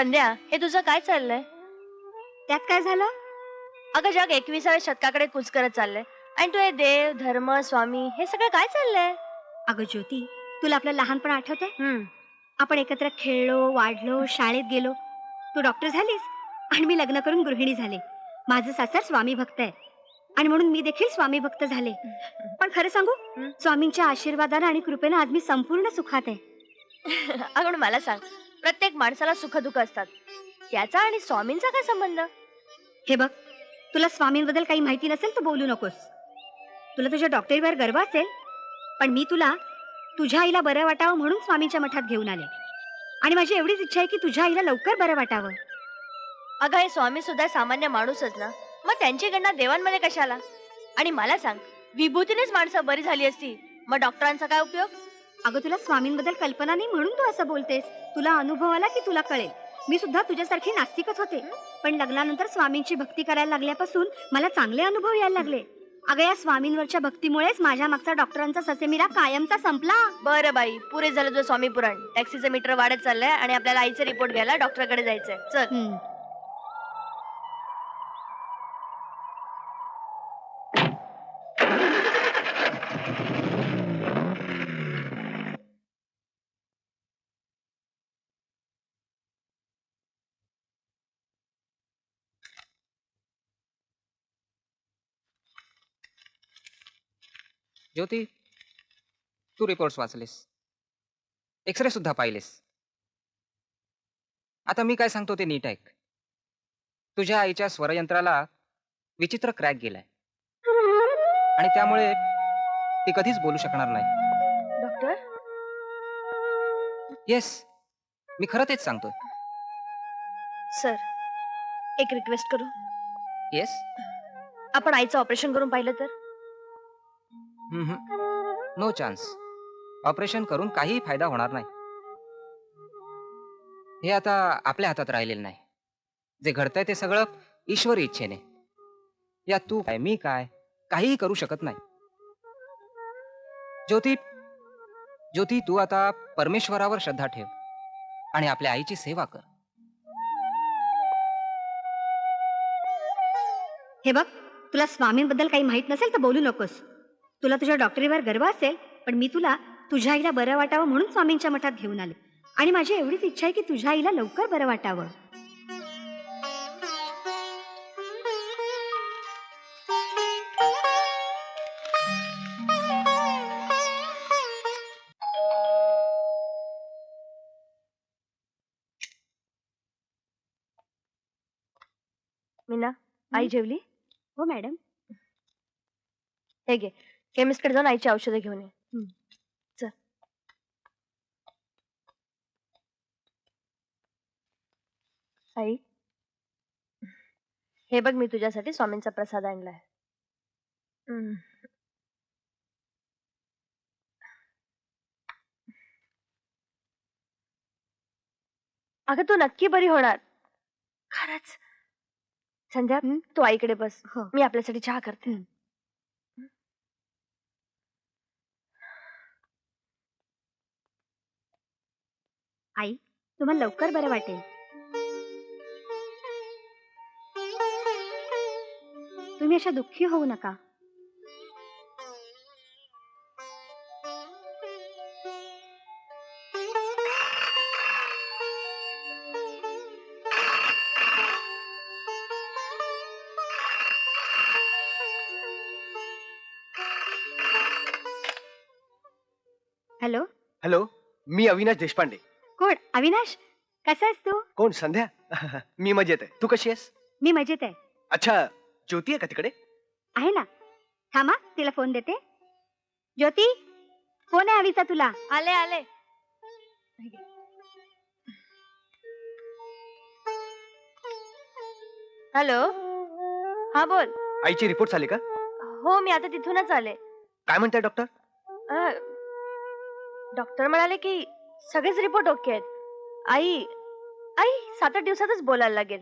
संध्या हे तुझं काय चाललंय? त्यात काय झालं? अगं जग एकविसाव्या शतकाकडे कूच करत चाललंय. आणि तू हे देव धर्म स्वामी हे सगळं काय चाललंय? अगं ज्योती तुला आपलं लहानपण आठवतंय? हम्म. आपण एकत्र खेळलो वाढलो शाळेत गेलो. तू डॉक्टर झालीस? आणि मी लग्न करून गृहिणी झाले. माझं सासर स्वामी भक्त आहे. आणि म्हणून मी देखील स्वामी भक्त झाले. पण खरं सांगू हं? स्वामींच्या आशीर्वादानं आणि कृपेनं आज मी संपूर्ण सुखात आहे. अगं मला सांग. प्रत्येक माणसाला सुख दुःख असतात. त्याचा आणि स्वामींचा काय संबंध? हे बघ तुला स्वामींबद्दल काही माहिती नसेल तर बोलू नकोस. तुला तुझ्या डॉक्टरीवर गर्व असेल पण मी तुला तुझ्या आईला बरं वाटावं म्हणून स्वामींच्या मठात घेऊन आले. आणि माझी एवढीच इच्छा आहे की तुझ्या आईला लवकर बरं वाटावं. अगं हे स्वामी सुद्धा सामान्य माणूसच ना? मग त्यांची गणना देवांमध्ये कशाला? आणि मला सांग विभूतीनेच माणसं बरी झाली असती मग डॉक्टरांचा काय उपयोग? अगं तुला स्वामींबद्दल कल्पना नाही म्हणून तू असं बोलतेस. तुला अनुभव आला की तुला कळेल. मी सुद्धा तुझ्यासारखी नास्तिकच होते. पण लग्नानंतर स्वामींची भक्ती करायला लागल्यापासून मला चांगले अनुभव यायला लागले. अगं या स्वामींवरच्या भक्तीमुळेच माझ्या मागचा डॉक्टरांचा ससेमिरा कायमचा संपला. बरं बाई पुरे झालं तुझं स्वामी पुराण टॅक्सीचं मीटर वाढत चाललंय आणि आपल्याला आईचे रिपोर्ट घ्यायला डॉक्टरकडे जायचंय. चल. ज्योती तू रिपोर्ट्स वाचलेस. एक्सरे सुद्धा पाहिलेस. आता मी काय सांगतो ते नीट ऐक. तुझ्या आईच्या स्वरयंत्राला विचित्र क्रॅक गेलाय. आणि त्यामुळे ती कधीच बोलू शकणार नाही. डॉक्टर? येस मी खरं तेच सांगतोय. सर एक रिक्वेस्ट करू? येस आपण आईचं ऑपरेशन करून पाहिलं तर? No chance. ऑपरेशन करून काहीही फायदा होणार नाही. हे आता आपल्या हातात राहिलेलं नाही. जे घडतंय ते सगळं ईश्वरी इच्छेने. या तू काय मी काय काहीही करू शकत नाही. ज्योती ज्योती तू आता परमेश्वरावर श्रद्धा ठेव आणि आपल्या आईची सेवा कर. हे बघ तुला स्वामींबद्दल काही माहीत नसेल तर बोलू नकोस. तुला तुझ्या डॉक्टरीवर गर्व असेल पण मी तुला तुझ्या आईला बरं वाटावं म्हणून स्वामींच्या मठात घेऊन आले. आणि माझी एवढीच इच्छा आहे की तुझ्या आईला लवकर बरं वाटावं. मीना आई जेवली? हो मॅडम. हे घे. केमिस्टकडे जाऊन आईची औषधं घेऊन ये. चल. आई. हे बघ मी तुझ्यासाठी स्वामींचा प्रसाद आणलाय. अगं तू नक्की बरी होणार. खरंच. संध्या? तू आईकडे बस. मी आपल्यासाठी चहा करते. आई तुम्हाला लवकर बरं वाटेल. तुम्ही अशा दुःखी होऊ नका. हॅलो? हॅलो मी अविनाश देशपांडे. कोण? अविनाश? कसा आहेस तू? कोण? संध्या? मी मजेत आहे. तू कशी आहेस? मी मजेत आहे. अच्छा ज्योती आहे का तिकडे? आहे ना. थांबा तिला फोन देते. ज्योती फोन आहे हवीचा तुला. आले आले. हॅलो? हा बोल. आईचे रिपोर्ट आले का? हो मी आता तिथूनच आले. काय म्हणताय डॉक्टर अ, डॉक्टर म्हणाले की सगळेच रिपोर्ट ओके आहेत. आई आई सात आठ दिवसातच बोलायला लागेल.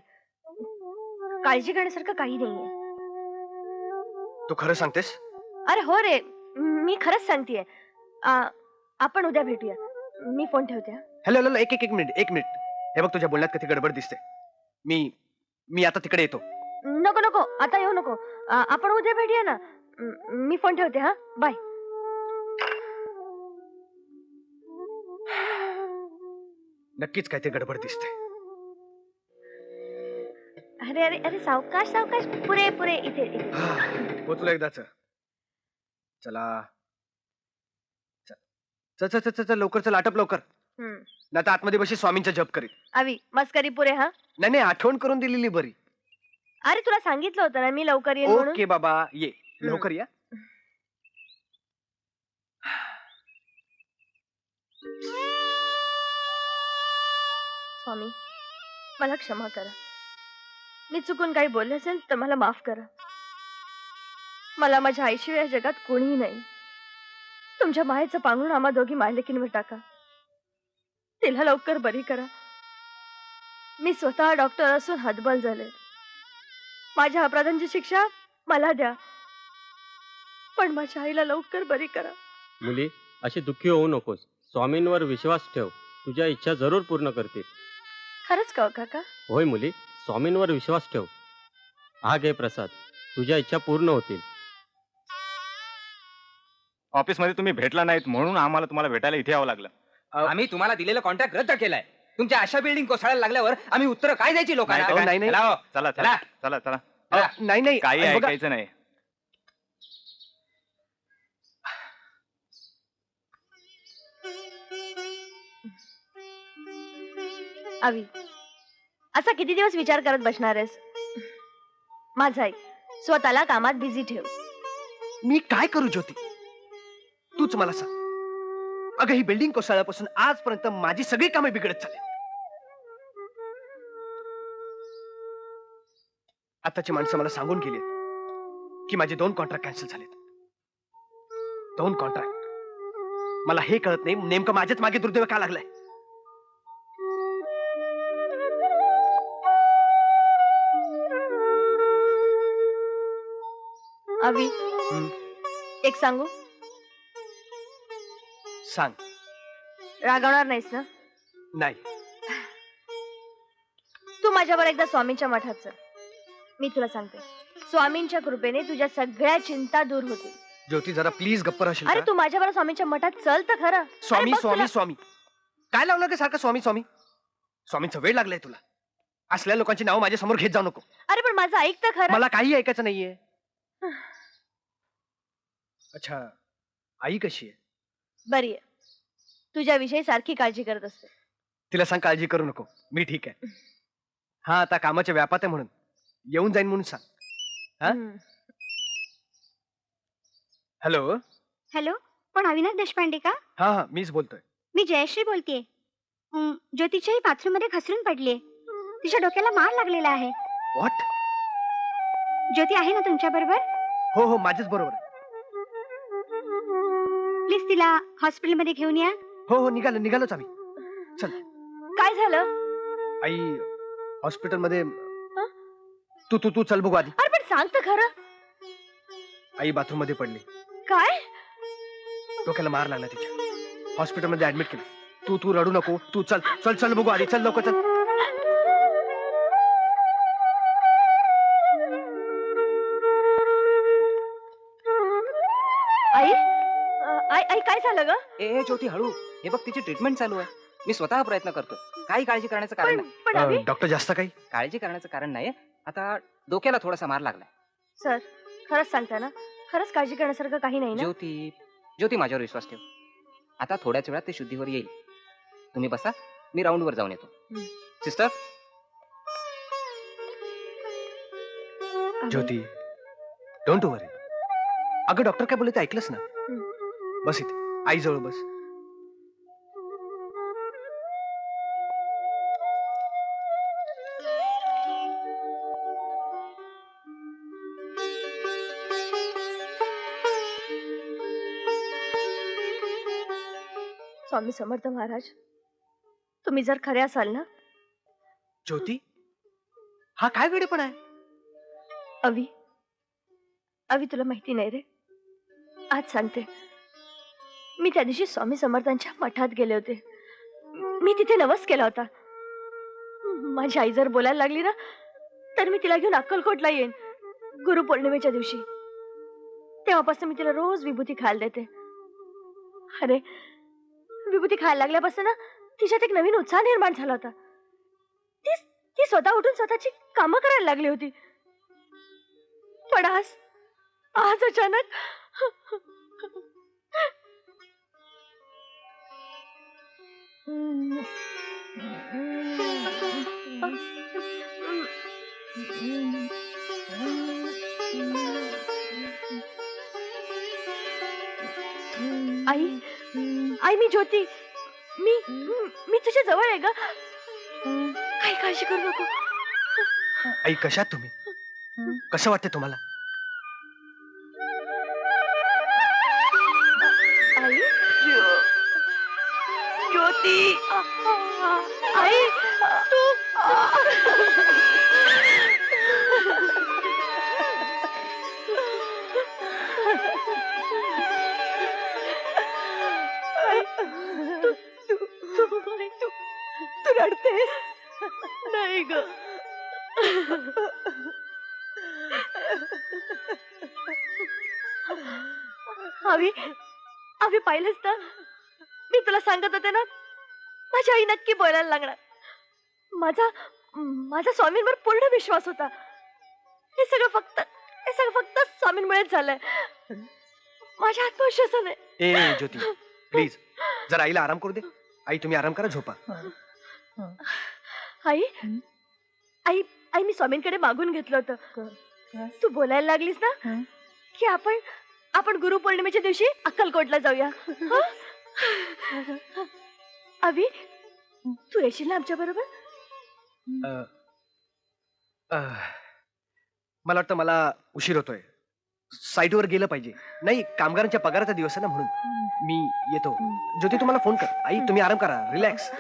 काळजी करण्यासारखं काही नाहीये. तू खरं सांगतेस? अरे हो रे मी खरंच सांगतेय. आ, आपण उद्या भेटूया. मी फोन ठेवते हा. हॅलो हॅलो एक एक एक मिनिट एक मिनिट हे बघ तुझ्या बोलण्यात कधी गडबड दिसते. मी मी आता तिकडे येतो. नको नको आता येऊ नको. आ, आपण उद्या भेटूया ना. म- मी फोन ठेवते हा. बाय नक्कीच काय ते गडबड दिसते अरे अरे अरे सावकाश सावकाश पुरे पुरे इथे इथे. पोचलो एकदाच. चला. चल चल चल चल चल लवकर चल आटप लवकर. हम्म. नाही तर आतमध्ये बशी स्वामींचा जप करीत अवी मस्करी पुरे हा? नाही नाही आठवण करून दिलेली बरी. अरे तुला सांगितलं होतं ना मी लवकर येईन म्हणून? ओके बाबा ये. लवकर या. स्वामी. मला क्षमा करा. मी चुकून काही बोलले असेल तर मला माफ करा. मला माझ्या आईशिवाय या जगात कोणीही नाही. तुमच्या मायेचं पांघरून आम्हा दोघी मायलेकींवर टाका. तिला लवकर बरी करा. मी स्वतः डॉक्टर असून हतबल झाले. माझ्या अपराधांची शिक्षा मला द्या. पण माझ्या आईला लवकर बरी करा. मुली अशी दुःखी होऊ नकोस. स्वामींवर विश्वास ठेव. तुझ्या इच्छा जरूर पूर्ण करतील. खरंच का हो काका. होय मुली स्वामींवर विश्वास ठेव. हा घे प्रसाद. तुझ्या इच्छा पूर्ण होतील. ऑफिसमध्ये तुम्ही भेटला नाहीत म्हणून आम्हाला तुम्हाला भेटायला इथे यावं लागलं. आम्ही तुम्हाला दिलेलं कॉन्ट्रॅक्ट रद्द केलाय. तुमच्या अशा बिल्डिंग कोसळायला लागल्यावर आम्ही उत्तर काय द्यायची नाही लोकांना? नाही, नाही. चला हो, चला चला. चला. चला चला. अ, नाही नाही. काही बघा, ऐकायचं नाही. अवी असा किती दिवस विचार करत बसणार आहेस? माझा ऐक स्वतःला कामात बिझी ठेव. मी काय करू ज्योती? तूच मला सांग. अगं ही बिल्डिंग कोसळल्यापासून आजपर्यंत माझी सगळी कामे बिघडत चालली. आताची माणसं मला सांगून गेली की माझे दोन कॉन्ट्रॅक्ट कॅन्सल झालेत. दोन कॉन्ट्रॅक्ट मला हे कळत नाही नेमकं माझ्याच मागे दुर्दैव का लागलाय? अवी. एक सांगू? सांग. रागवणार नाहीस ना? नाही. तू माझ्यावर एकदा स्वामींच्या मठात चल. मी तुला सांगते. स्वामींच्या कृपेने तुझ्या सगळ्या चिंता दूर होतील. ज्योती जरा प्लीज गप्प राहशील अरे का? तू माझ्यावर स्वामींच्या मठात चल तर खरं. स्वामी बघ स्वामी तुला- स्वामी. काय लावलं का सारखं स्वामी स्वामी? स्वामींचा वेळ लागलाय तुला. असल्या लोकांची नावं माझ्यासमोर घेत जाऊ नको. अरे पण माझं ऐक तर खरं. मला काही ऐकायचं नाहीये. अच्छा आई कशी आहे? बरी आहे. तुझ्याविषयी सारखी काळजी करत असते. तिला सांग काळजी करू नको. मी ठीक आहे. हा आता कामाच्या व्यापात आहे म्हणून. येऊन जाईन म्हणून सांग. हा? हॅलो? हॅलो पण अविनाश देशपांडे का? हा हा मीच बोलतोय. मी जयश्री बोलतेय. हं, ज्योतीच्याही बाथरूममध्ये घसरून पडलीये. तिच्या डोक्याला मार लागलेला आहे. व्हॉट ज्योती आहे ना तुमच्या बरोबर? हो हो माझ्याच बरोबर आहे. प्लीज तिला? हॉस्पिटलमध्ये घेऊन या. हो हो निघालो निघालोच आम्ही. काय झालं? आई हॉस्पिटलमध्ये तू तू तू चल बघू आधी. अरे पण सांग तर खरं. आई बाथरूममध्ये पडली. काय? डोक्याला मार लागला तिच्या. हॉस्पिटलमध्ये ऍडमिट केलं. तू तू रडू नको. तू चल चल चल बघू आधी. चल लवकर चल. आई काय झालं ग? ए ज्योती हळू. हे बघ तिची ट्रीटमेंट चालू आहे. मी स्वतः प्रयत्न करतो. काही काळजी करण्याचं कारण पण नाही. पण अभि डॉक्टर जास्त काही? काळजी करण्याचं कारण नाही. आता डोक्याला थोडासा मार लागलाय. सर खरंच सांगता ना खरंच काळजी करण्यासारखं काही नाही ना? ज्योती ज्योती माझ्यावर विश्वास ठेव. आता थोड्याच वेळात ते शुद्धीवर येईल. तुम्ही बसा मी राऊंडवर जाऊन येतो. हं. सिस्टर अभि, ज्योती डोंट वरी अगं डॉक्टर काय बोलले ते ऐकलंस ना. बस इथे. आई जवळ बस. स्वामी समर्थ महाराज तुम्ही जर खरे असाल ना? ज्योती हा काय वेळेपण आहे? अवी अवी तुला माहिती नाही रे. आज सांगते. मी त्या दिवशी स्वामी समर्थांच्या मठात गेले होते. मी तिथे नवस केला होता. माझी आई जर बोलायला लागली ना तर मी तिला घेऊन अक्कलकोटला येईन गुरुपौर्णिमेच्या दिवशी. तेव्हापासून मी तिला रोज विभूती खायला देते. अरे विभूती खायला लागल्यापासून ना तिच्यात एक नवीन उत्साह निर्माण झाला होता. ती ती स्वतः उठून स्वतःची कामं करायला लागली होती. पण आज आज अचानक आई आई मी ज्योती. मी मी तुझ्या जवळ आहे ग. काही काळजी करू नको. आई कशात तुम्ही? कसं वाटते तुम्हाला? ज्योती आई तू तू तू तू तू तू रडतेस. नाही ग. आवी आवी पाहिलंच तर? मी तुला सांगत होते ना माझी आई नक्की बोलायला लागणार. माझा माझा स्वामींवर पूर्ण विश्वास होता. हे सगळं फक्त हे सगळं फक्त स्वामींमुळेच झालंय. माझ्या आत्मविश्वासाने. ए ए, ज्योती प्लीज जरा आईला आराम करू दे. आई तुम्ही आराम करा झोपा. आई आई आई मी स्वामींकडे मागून घेतलं होतं. तू बोलायला लागलीस ना? की आपण आपण गुरुपौर्णिमेच्या दिवशी अक्कलकोटला जाऊया? अभि तू येशील ना आमच्या बरोबर? मला वाटतं मला उशीर होतोय. साईटवर गेलं पाहिजे. नाही कामगारांच्या पगाराचा दिवस आहे ना म्हणून. मी येतो. ज्योती तुम्हाला फोन कर. आई तुम्ही आराम करा. रिलॅक्स.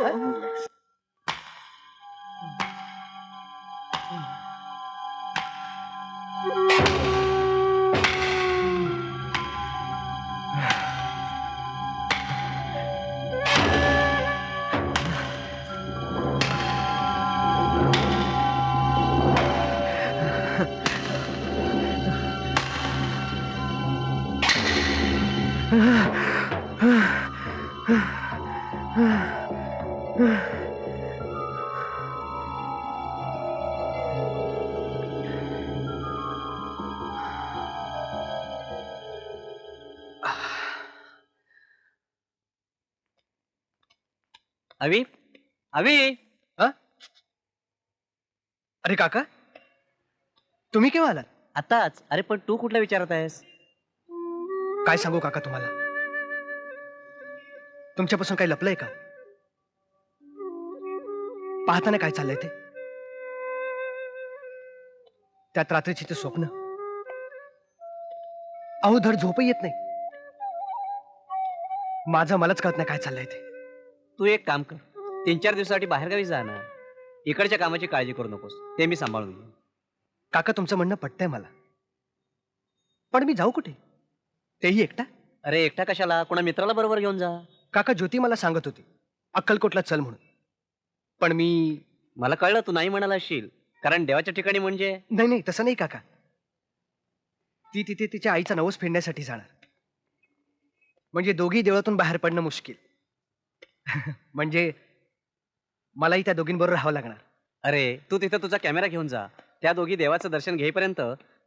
अवी? अवी? अरे काका तुम्ही केव्हा आलात? आताच अरे पण तू कुठला विचारत आहेस? काय सांगू काका तुम्हाला? तुमच्यापासून काही लपलंय का? पाहताना काय चाललंय ते? त्यात रात्रीची ते स्वप्न. अहो धड झोपही येत नाही. माझं मलाच कळत नाही काय चाललंय ते. तू एक काम कर. तीन चार दिवसासाठी बाहेरगावी जा ना. इकडच्या कामाची काळजी करू नकोस. ते मी सांभाळून घेईन. काका तुमचं म्हणणं पटतंय मला. पण मी जाऊ कुठे? तेही एकटा? अरे एकटा कशाला? कोणा मित्राला बरोबर घेऊन जा. काका ज्योती मला सांगत होती. अक्कलकोटला चल म्हणून. पण मी मला कळलं तू नाही म्हणाला असशील. कारण देवाच्या ठिकाणी म्हणजे? नाही नाही तसं नाही काका. ती तिथे तिच्या आईचा नवस फेडण्यासाठी जाणार. म्हणजे दोघी देवळातून बाहेर पडणं मुश्किल. म्हणजे मलाही त्या दोघींबरोबर राहावं लागणार. अरे तू तिथं तुझा कॅमेरा घेऊन जा. त्या दोघी देवाचं दर्शन घेईपर्यंत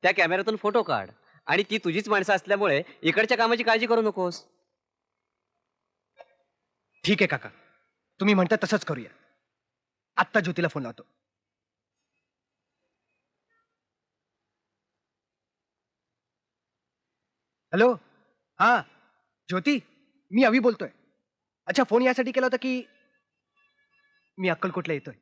त्या कॅमेऱ्यातून फोटो काढ. आणि ती तुझीच माणसं असल्यामुळे इकडच्या कामाची काळजी करू नकोस. ठीक आहे काका. तुम्ही म्हणता तसंच करूया. आत्ता ज्योतीला फोन लावतो. हॅलो? हा ज्योती मी अवी बोलतोय. अच्छा फोन यासाठी केला होता की मी अक्कलकोटला येतोय.